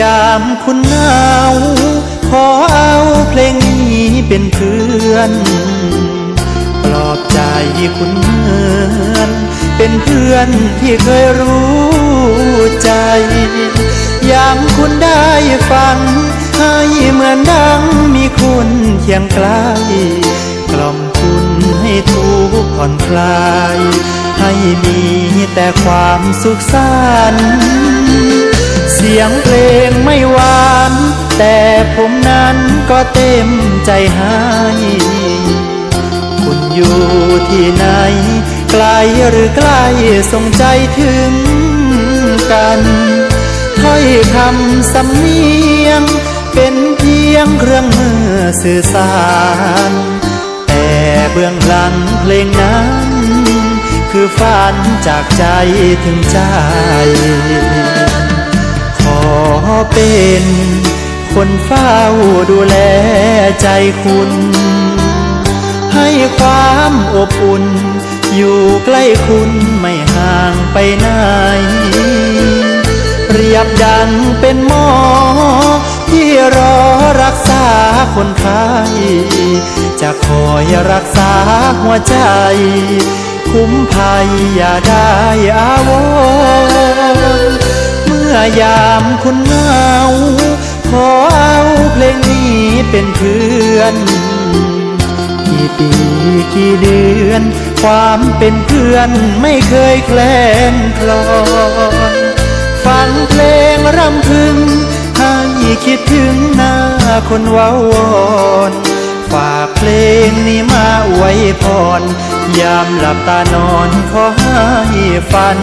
ยามคุณเหงาขอเอาเพลงนี้เป็นเพื่อน ปลอบใจคุณเหมือนเป็นเพื่อนที่เคยรู้ใจยามคุณได้ฟัง ให้เหมือนดังมีคุณเคียงใกล้กล่อมคุณให้ทุกข์ผ่อนคลาย ให้มีแต่ความสุขสันต์ สียงเพลงไม่หวาน แต่ผมนั้นก็เต็มใจให้คุณอยู่ที่ไหน ไกลหรือใกล้ส่งใจถึงกันถ้อยคำสำเนียง เป็นเพียงเครื่องมือสื่อสาร แต่เบื้องหลังเพลงนั้น คือฝันจากใจถึงใจ เป็นคนเฝ้าดูแลใจคุณ ให้ความอบอุ่น อยู่ใกล้คุณไม่ห่างไปไหนเปรียบดังเป็นหมอ ที่รอรักษาคนไข้จะคอยรักษาหัวใจ คุ้มภัยอย่าได้อาวรเมื่อยามคุณ เป็นเพื่อน กี่ปีกี่เดือน ความเป็นเพื่อนไม่เคยแคลนคลอนฟังเพลงรำพึงให้คิดถึงหน้าคนว้าวอนฝากเพลงนี้มาอวยพร ยามหลับตานอนขอให้ฝัน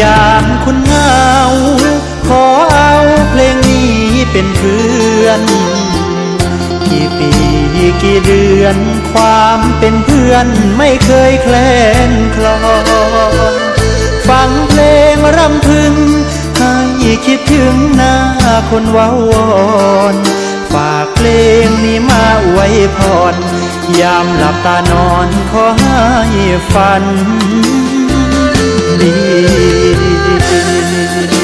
ยามคุณเหงาขอเอาเพลงนี้เป็นเพื่อนกี่ปีกี่เดือน ความเป็นเพื่อนไม่เคยแคลนคลอนฟังเพลงรำพึงให้คิดถึงหน้าคนวาวอนฝากเพลงนี้มาอวยพรยามหลับตานอนขอให้ฝัน ดี Thank you.